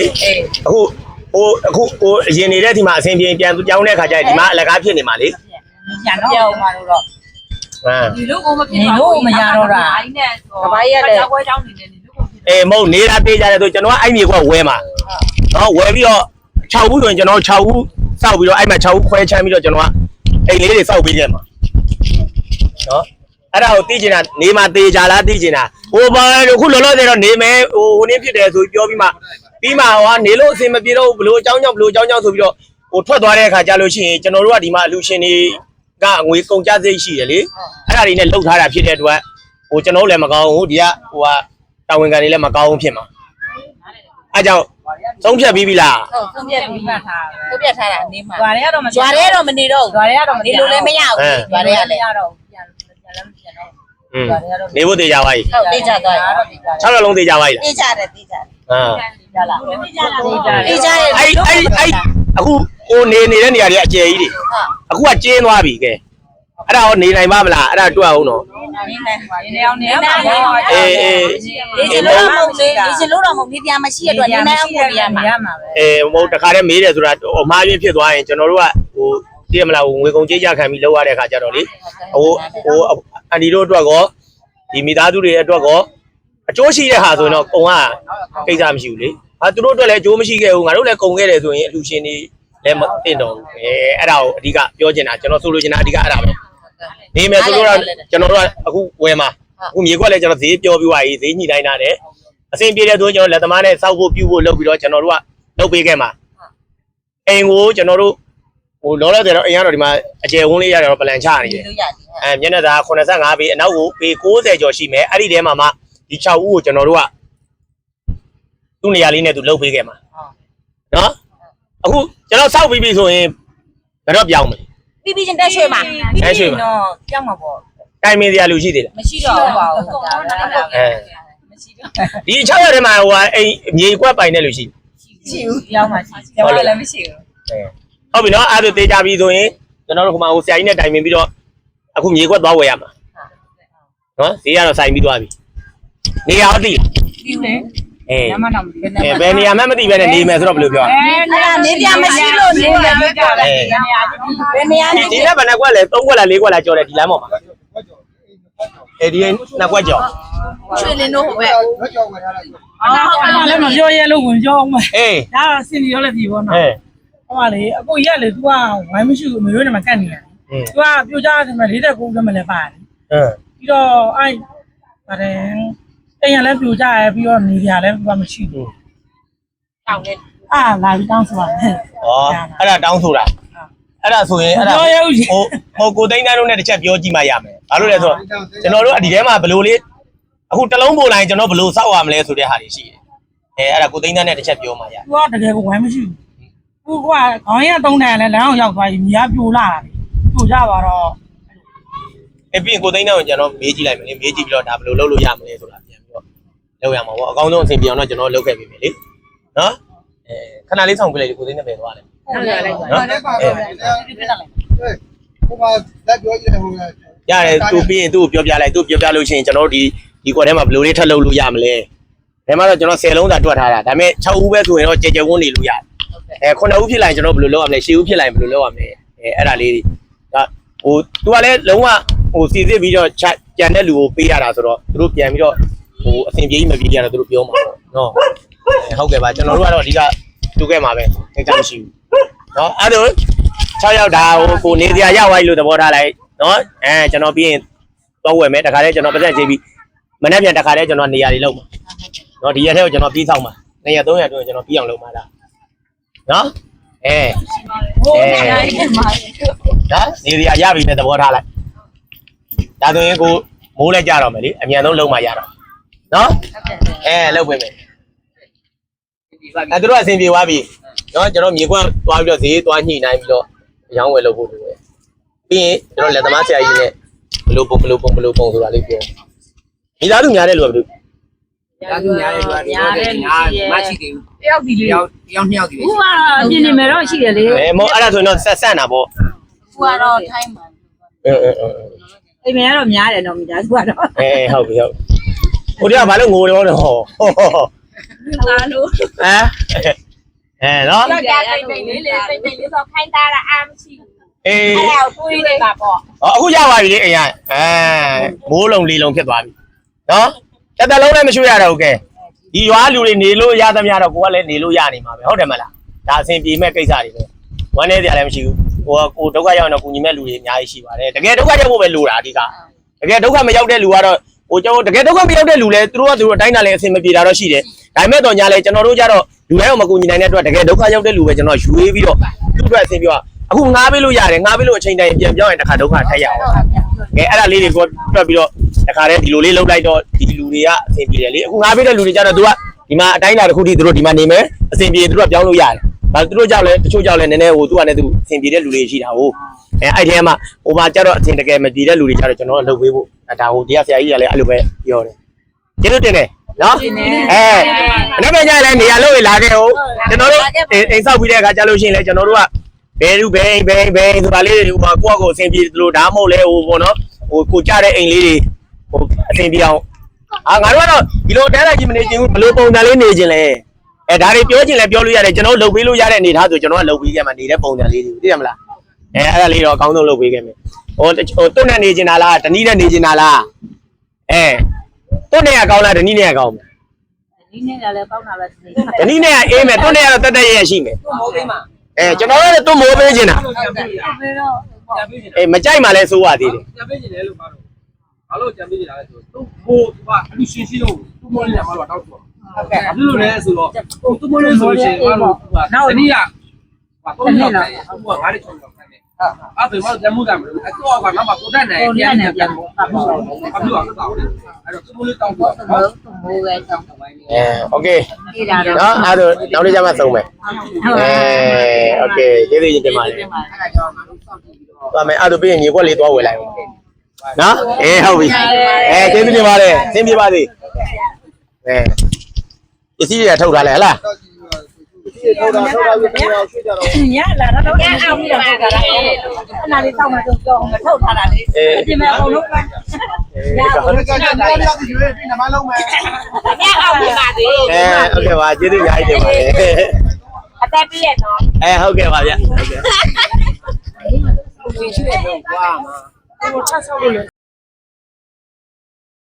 လေအခုဟိုအခုဟိုအရင်နေတဲ့ဒီမှာအဆင်ပြေပြန်ပြောင်းတဲ့ခါကျရင်ဒီမှာအလကားဖြစ်နေမှာလေပြန်တော့ပြောင်းมาတော့ဟမ်ဒီလိုကိုမဖြစ်နေလို့မရတော့တာအိုင်းနဲ့ဆိုကြောက်ပွဲကြောင်းနေတယ်ဒီလိုကိုဖြစ်အေးမဟုတ်နေတာသေးကြတယ်ဆိုကျွန်တော်ကအဲ့မြေကဝဲမှာနော်ဝဲပြီးတော့6ဘူးဆိုရင်ကျွန်တော်6ဘူးစောက်ပြီးတော့အဲ့မှာ6ဘူးခွဲချမ်းပြီးတော့ကျွန်တော်ကအိမ်လေးတွေစောက်ပေးကြမှာနော်အဲ့ဒါကိုသိချင်တာနေမှာသေးကြလားသိချင်တာဟိုဘာခုလောလောဆယ်တော့နေမယ်ဟိုဟိုနည်းဖြစ်တယ်ဆိုပြီးပြောပြီးမှ ပြီးမှဟောနေလို့အဆင်မပြေတော့ဘူးဘလို့အကြောင်းကြောင့်ဘလို့အကြောင်းကြောင့်ဆိုပြီးတော့ဟိုထွက်သွားတဲ့အခါကျလို့ရှိရင်ကျွန်တော်တို့ကဒီမှာအလူရှင်တွေကငွေကုန်ကြစိတ်ရှိတယ်လေအဲ့ဒါတွေနဲ့လှုပ်ထားတာဖြစ်တဲ့အတွက်ဟိုကျွန်တော်တို့လည်းမကောင်းဘူးဒီကဟိုကတာဝန်ခံတွေလည်းမကောင်းဘူးဖြစ်မှာအဲ့ကြောင့်သုံးဖြတ်ပြီးပြီလား ဟုတ်သုံးပြပြီးမှထား သူပြတ်ထားတာနေမှာ ရွာတွေကတော့မ ကျွာရဲတော့မနေတော့ ရွာတွေကတော့မ နေလို့လည်းမရဘူးကျွာရဲကလည်း ရတော့ပြန်ပြန်လည်းပြန်တော့ อืมနေဖို့သေးကြပါ යි ဟုတ်တေးကြသွား တော့ဒီက 6ရက်လုံးသေးကြပါ යි တေးကြတယ်တေးကြ တယ်ဟာရလားတေးကြလားတေးကြတေးကြတယ်အဲ့အဲ့အဲ့အခုဟိုနေနေတဲ့နေရာတွေအကျယ်ကြီးတွေအခုကကျင်းသွားပြီကဲအဲ့ဒါရောနေနိုင်ပါမလားအဲ့ဒါတွက်အောင်နော်နေနေနေအောင်နေအောင်ပါအေးအေးဒီစလို့တော့မဟုတ်လေဒီစလို့တော့မဟုတ်နေပြန်မရှိရတော့နေနေအောင်ကိုရမှာရမှာပဲအေးမဟုတ်တခါတည်းမေးတယ်ဆိုတာဟိုမှားပြဖြစ်သွားရင်ကျွန်တော်တို့ကဟိုသိရမလားဟိုငွေကုန်ကြေးကြခံပြီးလောက်ရတဲ့ခါကျတော့လေဟိုဟိုအန်ဒီတို့အတွက်ကောဒီမိသားစုတွေအတွက်ကော အကျိုးရှိတဲ့ဟာဆိုရင်တော့ကုံကကိစ္စမရှိဘူးလေဟာသူတို့အတွက်လည်းအကျိုးမရှိခဲ့ဘူးငါတို့လည်းကုံခဲ့တယ်ဆိုရင်အလှရှင်တွေလည်းမတင်တော့ဘူးအဲအဲ့ဒါကိုအဓိကပြောချင်တာကျွန်တော်ဆိုလိုချင်တာအဓိကအဲ့ဒါပဲနေမယ်ဆိုလို့တော့ကျွန်တော်တို့ကအခုဝယ်မှာအခုမြေခွက်လည်းကျွန်တော်ဈေးပြောပြီးသွားပြီဈေးညှိတိုင်းတာတယ်အဆင်ပြေတဲ့ဆိုရင်ကျွန်တော်လက်သမားနဲ့စောက်ဖို့ပြုဖို့လုပ်ပြီးတော့ကျွန်တော်တို့ကလုပ်ပေးခဲ့မှာအိမ်ကိုကျွန်တော်တို့ဟိုလောလောဆယ်တော့အိမ်ကတော့ဒီမှာအကျယ်ဝန်းလေးရတော့ပလန်ချနေတယ်လို့ရတယ်အဲမျက်နှာသာ85ပေအနောက်ကိုပေ60ကျော်ရှိမယ်အဲ့ဒီထဲမှာမှ ဒီ6ဦးကိုကျွန်တော်တို့ကသူ့နေရာလေးနဲ့သူလှုပ်ပေးခဲ့မှာနော်အခုကျွန်တော်စောက်ပြီးပြီဆိုရင်ဘယ်တော့ပြောင်းမလဲပြီးပြီးချင်းတက်ရွှေမှာတော့ကြောက်မှာပေါ့တိုင်မင်းစရာလူရှိသေးလားမရှိတော့တော့ပါဘူးဘူးဒါပဲအဲမရှိတော့ဒီ6ရက်ထဲမှာဟိုကအိမ်မြေကွက်ပိုင်တဲ့လူရှိရှိဘူးရောက်မှရှိတယ်ဘာလည်းမရှိဘူးအဲဟုတ်ပြီနော်အဲ့ဒါသေးကြပြီဆိုရင်ကျွန်တော်တို့ကမှဟိုဆရာကြီးနဲ့တိုင်ပင်ပြီးတော့အခုမြေကွက်သွားဝယ်ရမှာနော်ဈေးကတော့ဆိုင်ပြီးသွားပြီ နေရာတော့သိလား ပြီးလေ အဲ ညမတော့မပြီး အဲဘယ်နေရာမှမသိပဲနဲ့နေမယ်ဆိုတော့ဘယ်လိုပြောရလဲ အဲ့ဒါနေပြန်မရှိလို့နေတယ် လို့ကြတယ်ညနေအချင်း ဘယ်နေရာနေ ဒီနေ့ဘယ်နှကွက်လဲ3ကွက်လား4ကွက်လားကြော်တယ်ဒီလမ်းပေါ်မှာအဲဒီနှစ်ကွက်ကြော် ရွှေလင်းတို့ဟိုဘက် အော်လည်းမပြောရဲလို့ဝင်ကြောင်းမယ် အေး ဒါစင်ရောလည်းဒီပေါ့နော် အဲ ဟိုကလေအကိုကြီးကလေ तू ကဝိုင်းမရှိဘူးမျိုးနဲ့မကတ်နေရတယ် อืม तू ကပြိုကြတယ်မလေးတဲ့ကိုလည်းမလဲပါတယ် အင်း ပြီးတော့အဲ့ပါတယ် အိမ်ကလည်းပြိုကြရပြီးတော့နေရလည်းဘာမရှိဘူးတောင်းနေအာလာပြီးတောင်းဆိုပါလေဩအဲ့ဒါတောင်းဆိုတာအဲ့ဒါဆိုရင်အဲ့ဒါပြောရုပ်ရှင်ဟိုဟိုကိုသိန်းတန်းတို့နဲ့တစ်ချက်ပြောကြည့်မှရမယ်ဘာလို့လဲဆိုတော့ကျွန်တော်တို့ဒီထဲမှာဘယ်လိုလေးအခုတစ်လုံးပို့လိုက်ကျွန်တော်ဘယ်လိုစောက်ရမလဲဆိုတဲ့ဟာတွေရှိတယ်အဲအဲ့ဒါကိုသိန်းတန်းနဲ့တစ်ချက်ပြောမှရသူကတကယ်ကိုဝိုင်းမရှိဘူးသူကခေါင်းရတုံးတယ်လည်းလမ်းအောင်ရောက်သွားပြီမြားပြိုလာတယ်ပြိုကြပါတော့အဲပြီးရင်ကိုသိန်းတန်းကိုကျွန်တော်မေးကြည့်လိုက်မယ်လေမေးကြည့်ပြီးတော့ဒါဘယ်လိုလုပ်လို့ရမလဲဆိုတာပြန်ပြီးတော့ လုပ်ရမှာပေါ့အကောင်းဆုံးအဆင်ပြေအောင်တော့ကျွန်တော်လုပ်ခဲ့ပြီမယ်လေနော်အဲခဏလေးဆောင်ပြလိုက်လေကိုသိန်းတန်းပဲသွားတယ်ဟုတ်တယ်လိုက်ပါနော်အဲဒီပြလာလိုက်ဟိုမှာလက်ပြောကြည့်တယ်ဟိုကရတယ်သူပြီးရင်သူ့ကိုပြောပြလိုက်သူ့ပြောပြလို့ရှိရင်ကျွန်တော်တို့ဒီဒီကွက်ထဲမှာဘယ်လိုလေးထပ်လုပ်လို့ရမလဲဒါမှတော့ကျွန်တော်10လုံးသာတွက်ထားတာဒါပေမဲ့6ဦးပဲဆိုရင်တော့ကြဲကြဲဝန်းနေလို့ရတယ်အဲ9ဦးဖြစ်လာရင်ကျွန်တော်ဘယ်လိုလုပ်ရမလဲ10ဦးဖြစ်လာရင်ဘယ်လိုလုပ်ရမလဲအဲအဲ့ဒါလေးတွေဒါဟို तू ကလည်းလုံးဝဟိုစီစစ်ပြီးတော့ချက်ကြံတဲ့လူကိုပေးရတာဆိုတော့သူတို့ပြန်ပြီးတော့ ဟိုအဆင်ပြေကြီးမပြေကြတော့သူတို့ပြောမှာပေါ့နော်အဲဟုတ်ကဲ့ပါကျွန်တော်တို့ကတော့အဓိကတူခဲ့မှာပဲသိချင်မရှိဘူးနော်အဲ့ဒါ6ယောက်ဒါဟိုကိုနေစရာရောက်သွားပြီလို့သဘောထားလိုက်နော်အဲကျွန်တော်ပြီးရင်တော့ဝယ်မယ်တခါတည်းကျွန်တော်ပတ်သက်ကြည့်ပြီးမနေ့ပြန်တခါတည်းကျွန်တော်နေရာတွေလောက်မှာနော်ဒီရက်ထဲကိုကျွန်တော်ပြီးဆောင်မှာနေ့ရက်3ရက်အတွင်းကျွန်တော်ပြီးအောင်လုပ်မှာလားနော်အဲဟိုနေရာကြီးမှာနော်နေစရာရပြီနဲ့သဘောထားလိုက်ဒါဆိုရင်ကိုမိုးလဲကြတော့မယ်လေအမြန်ဆုံးလုံးမှရတော့ နော်အဲလောက်ပဲမယ်အဲသူတို့အဆင်ပြေသွားပြီနော်ကျွန်တော်မြေကွန်းသွားပြီးတော့ဈေးသွားညှိနှိုင်းပြီးတော့ရောင်းဝယ်လုပ်ဖို့လိုတယ်ပြီးရင်ကျွန်တော်လက်သမားဆရာကြီးနဲ့ဘလို့ပုံဘလို့ပုံဘလို့ပုံဆိုတာလေးပြောမိသားစုများတဲ့လူကဘယ်လိုရာသူများတဲ့လူကများတယ်များမရှိသေးဘူးတယောက်ဒီတလေးယောက်တယောက်နှစ်ယောက်တည်းပဲဥပါပြင်နေမယ်တော့ရှိတယ်လေအဲမောအဲ့ဒါဆိုရင်တော့ဆက်ဆက်တာပေါ့သူကတော့ထိုင်းမှာအင်းအင်းအင်းအိမ်မဲကတော့များတယ်တော့မိသားစုကတော့အဲဟုတ်ပြီဟုတ် ဟိုတည်းကဘာလို့ငိုတော့လဲဟောဟောဟောငါလို့ဟမ်အဲနော်ယောက်ျားတိတ်တိတ်လေးလေးတိတ်တိတ်လေးဆိုခိုင်းတာလားအာမရှိဘူးအေးအဲ့ဒါကိုတွေးနေတာပေါ့ဟောအခုရပါပြီလေအိမ်ကအဲမိုးလုံးလေးလုံးဖြစ်သွားပြီနော်တစ်သက်လုံးလည်းမရှိရတော့ဘူးကဲဒီရွာလူတွေနေလို့ရသမျှတော့ကိုကလည်းနေလို့ရနေမှာပဲဟုတ်တယ်မလားဒါအဆင်ပြေမဲ့ကိစ္စတွေပဲဝမ်းနေကြလည်းမရှိဘူးဟိုကကိုဒုက္ခရောက်ရင်တော့ကူညီမဲ့လူတွေအများကြီးရှိပါတယ်တကယ်ဒုက္ခရောက်ဖို့ပဲလိုတာအဓိကတကယ်ဒုက္ခမရောက်တဲ့လူကတော့ ဟိုကျွန်တော်တကယ်ဒုက္ခမရောက်တဲ့လူလည်းသူတို့ကသူတို့အတိုင်းတာလည်းအဆင်မပြေတာတော့ရှိတယ်ဒါပေမဲ့တော့ညာလဲကျွန်တော်တို့ကြတော့လူတိုင်းတော့မကူညီနိုင်တဲ့အတွက်တကယ်ဒုက္ခရောက်တဲ့လူပဲကျွန်တော်ယူရေးပြီးတော့သူ့အတွက်အဆင်ပြေတော့အခုငားပေးလို့ရတယ်ငားပေးလို့အချိန်တိုင်းပြန်ပြောင်းရင်တစ်ခါဒုက္ခထက်ရအောင်ကဲအဲ့ဒါလေးတွေကိုတွက်ပြီးတော့တခါတည်းဒီလိုလေးလှုပ်လိုက်တော့ဒီလူတွေကအဆင်ပြေတယ်လေအခုငါပေးတဲ့လူတွေကြတော့သူကဒီမှာအတိုင်းလာတစ်ခုထိသူတို့ဒီမှာနေမယ်အဆင်ပြေသူတို့ကပြောင်းလို့ရတယ်။ဒါသူတို့ကြောက်လဲတချို့ကြောက်လဲနည်းနည်းဟိုသူကလည်းသူအဆင်ပြေတဲ့လူတွေရှိတာဟုတ် အဲအဲ့ဒီထဲမှာဟိုမှာကြတော့အဆင်တကယ်မပြေတဲ့လူတွေကြတော့ကျွန်တော်ကလှုပ်ပေးဖို့ဒါဟိုတရားဆရာကြီးကလည်းအဲ့လိုပဲပြောတယ်ကျေးဇူးတင်တယ်နော်အဲအဲ့မဲ့ကြရင်လည်းနေရာလို့လာခဲ့ဟုတ်ကျွန်တော်တို့အိမ်ဆောက်ပြီးတဲ့အခါကြလို့ရှိရင်လည်းကျွန်တော်တို့ကဘယ်လူဘယ်ဘယ်ဘယ်ဆိုတာလေးတွေဟိုမှာကိုယ့်အကိုအဆင်ပြေသလိုဒါမှမဟုတ်လဲဟိုပေါ့နော်ဟိုကိုကြတဲ့အိမ်လေးတွေဟိုအဆင်ပြေအောင်အာငါတို့ကတော့ဒီလိုတဲလိုက်ကြီးမနေချင်ဘူးဘယ်လိုပုံစံလေးနေချင်လဲအဲဒါတွေပြောချင်လဲပြောလို့ရတယ်ကျွန်တော်တို့လုပ်ပေးလို့ရတဲ့အနေထားဆိုကျွန်တော်ကလုပ်ပေးခဲ့မှာနေတဲ့ပုံစံလေးတွေသိရမလား အဲအဲ့ဒါလေးတော့အကောင်းဆုံးလုပ်ပေးခဲ့မယ်ဟိုဟိုတွတ်နဲ့နေချင်တာလားတနည်းနဲ့နေချင်တာလားအဲတွတ်နဲ့ကကောင်းလားတနည်းနဲ့ကကောင်းမဒီနေ့ကလည်းကောင်းတာပဲဒီနေ့လားတနည်းနဲ့ကအေးမယ်တွတ်နဲ့ကတော့တက်တက်ရရရှိမယ်မိုးပေးမှာအဲကျွန်တော်လည်းတွတ်မိုးပေးချင်တာပြန်ပေးရဘယ်တော့ပြန်ပေးချင်အေးမကြိုက်မှလည်းစိုးရသေးတယ်ပြန်ပေးချင်တယ်လို့ပါတော့ဘာလို့ပြန်ပေးချင်တာလဲဆိုတော့သူ့ဘိုးကအလူရှင်ရှိလို့သူ့မိုးလေးမှာတော့တောက်ဆိုဟုတ်ကဲ့ဘာလို့လဲဆိုတော့သူ့မိုးလေးဆိုရှင်ကတော့တနည်းက ဟုတ်ကဲ့လားဟုတ်ကဲ့ငါလည်းချုံတော့တယ်အဲ့ဒါမှလက်မှုကမလို့အတော့ကငါမှကိုတက်နေပြန်နေပြန်ပေါ့အပြုအပြုအတော့တယ်အဲ့တော့သူ့လေးတောင်းတော့ဟုတ်မိုးပဲတောင်းတော့ပဲအဲ okay ဒီလာတော့နော်အဲ့တော့နောက်နေ့ကျမှသုံးမယ်ဟုတ်ကဲ့ okay ကျေးဇူးတင်ပါတယ်အဲ့ဒါကြောင့်ငါတို့စောင့်ကြည့်ပြီးတော့သွားမယ်အဲ့တော့ပြီးရင်ညီကွက်လေးသွားဝယ်လိုက်အောင်နော်အေးဟုတ်ပြီအဲကျေးဇူးတင်ပါတယ်သင်ပြပါစေအဲပစ္စည်းတွေထုတ်ထားလဲဟလား ဒီထောက်တာထောက်တာပြီးတော့ရွှေ့ကြတော့ညလာတော့ညအောင်ပြီးတော့ထုတ်တာလားအဲ့နာလေးတောက်မှတော့ကြောင်းထုတ်ထားတာလေအေးပြင်မဲ့အောင်လို့ဒီကကြတော့ရောက်ပြီးရွှေ့ပြီးနမလုံးမယ်ညအောင်ပြပါသေးအဲဟုတ်ကဲ့ပါကျေးဇူးများကြီးတင်ပါတယ်အသက်ပြည့်ရတော့အဲဟုတ်ကဲ့ပါဗျဟုတ်ကဲ့ရှိတယ်လို့ကွာဟိုချက်ဆောက်လို့လေ